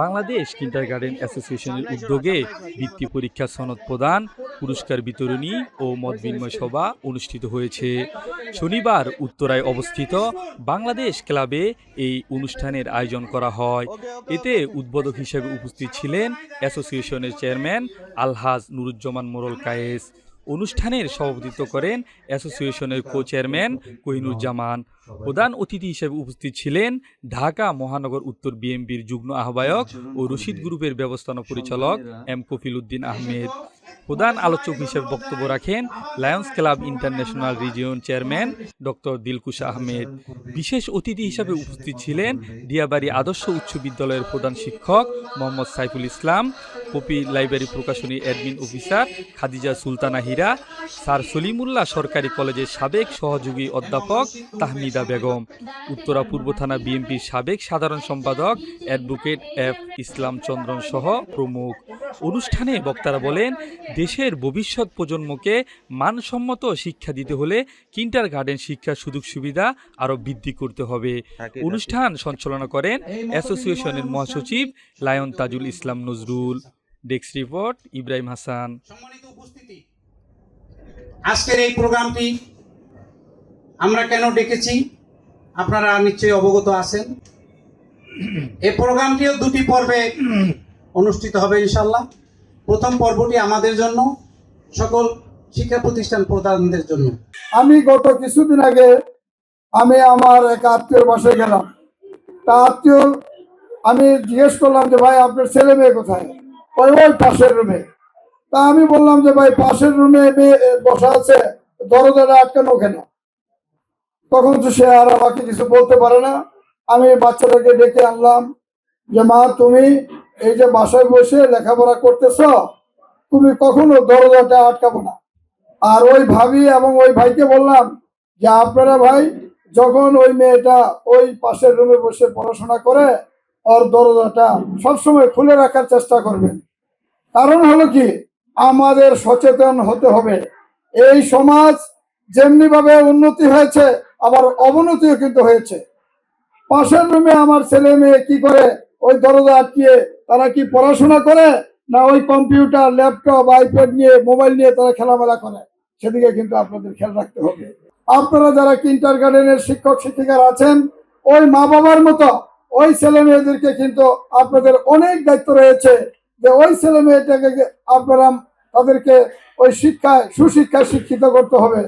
Bangladesh kinder garden অ্যাসোসিয়েশনের উদ্যোগে বৃত্তি পরীক্ষা সনদ প্রদান, পুরস্কার বিতরণী ও মত বিনিময় সভা অনুষ্ঠিত হয়েছে। শনিবার উত্তরায় অবস্থিত বাংলাদেশ ক্লাবে এই অনুষ্ঠানের আয়োজন করা হয়। এতে উদ্বোধক হিসেবে উপস্থিত ছিলেন অ্যাসোসিয়েশনের চেয়ারম্যান আলহাজ নুরুজ্জামান মোরল কায়েস। অনুষ্ঠানের সভাপতিত্ব করেন অ্যাসোসিয়েশনের কো চেয়ারম্যান কোহিনুজ্জামান। প্রধান অতিথি হিসেবে উপস্থিত ছিলেন ঢাকা মহানগর উত্তর বিএমপির যুগ্ম আহ্বায়ক ও রশিদ গ্রুপের ব্যবস্থাপনা পরিচালক এম কফিল উদ্দিন আহমেদ। প্রধান আলোচক হিসেবে বক্তব্য রাখেন Lions Club International region chairman doctor Dilkush Ahmed. বিশেষ অতিথি হিসেবে উপস্থিত ছিলেন দিয়াবাড়ি আদর্শ উচ্চ বিদ্যালয়ের প্রধান শিক্ষক মোহাম্মদ সাইফুল ইসলাম কপি লাইব্রেরি প্রকাশনী admin officer Khadija Sultana Hira sir Salimullah সরকারি কলেজের সাবেক সহযোগী অধ্যাপক তাহমিদা বেগম উত্তরা পূর্ব থানা বিএনপির সাবেক সাধারণ সম্পাদক অ্যাডভোকেট এফ ইসলাম চন্দ্রন সহ প্রমুখ। অনুষ্ঠানে বক্তারা বলেন দেশের ভবিষ্যৎ প্রজন্মকে মানসম্মত শিক্ষা দিতে হলে কিন্টার গার্ডেন শিক্ষার সুযোগ সুবিধা আরও বৃদ্ধি করতে হবে। অনুষ্ঠান সঞ্চালনা করেন অ্যাসোসিয়েশনের মহাসচিব Lion Tajul Islam Nazrul. Desk report Ibrahim Hasan. সম্মানিত উপস্থিতি আজকের এই প্রোগ্রামটি আমরা কেন ডেকেছি আপনারা নিশ্চয়ই অবগত আছেন। এই প্রোগ্রামটিও দুটি পর্বে অনুষ্ঠিত হবে ইনশাল্লাহ প্রথম পর্বটি আমাদের জন্য সকল শিক্ষা প্রতিষ্ঠান প্রধানদের জন্য। আমি গত কিছুদিন আগে আমি আমার এক আত্মীয়র বাসায় গেলাম। তা আত্মীয় আমি জিজ্ঞেস করলাম যে ভাই আপনার ছেলে মেয়ে কোথায়? ওই ওই পাশের রুমে? তা আমি বললাম যে, ভাই, পাশের রুমে মেয়ে বসা আছে, দরজাটা আটকানো কেন? তখন তো সে আর আমাকে কিছু বলতে পারে না। আমি বাচ্চাটাকে ডেকে আনলাম যে, মা, তুমি এই যে বাসায় বসে লেখাপড়া করতেছ, তুমি কখনো দরজাটা আটকাবো না। আর ওই ভাবি এবং ওই ভাইকে বললাম যে, আপনারা ভাই, যখন ওই মেয়েটা ওই পাশের রুমে বসে পড়াশোনা করে ওর দরজাটা সবসময় খুলে রাখার চেষ্টা করবেন। কারণ হলো কি, আমাদের সচেতন হতে হবে। এই সমাজ যেমনি ভাবে উন্নতি হয়েছে, আবার অবনতিও কিন্তু হয়েছে। পাশের রুমে আমার ছেলে মেয়ে কি করে ওই দরজা আটকিয়ে তারা কি পড়াশোনা করে, না ওই কম্পিউটার, ল্যাপটপ, আইপ্যাড নিয়ে, মোবাইল নিয়ে তারা খেলামেলা করে? সেদিকে কিন্তু আপনাদের খেয়াল রাখতে হবে। আপনারা যারা কিন্টার গার্ডেনের শিক্ষক, শিক্ষিকারা আছেন, ওই মা বাবার মতো ওই ছেলে মেয়েদেরকে কিন্তু আপনাদের অনেক দায়িত্ব রয়েছে যে ওই ছেলে মেয়েটাকে আপনারা তাদেরকে ওই শিক্ষায়, সুশিক্ষায় শিক্ষিত করতে হবে।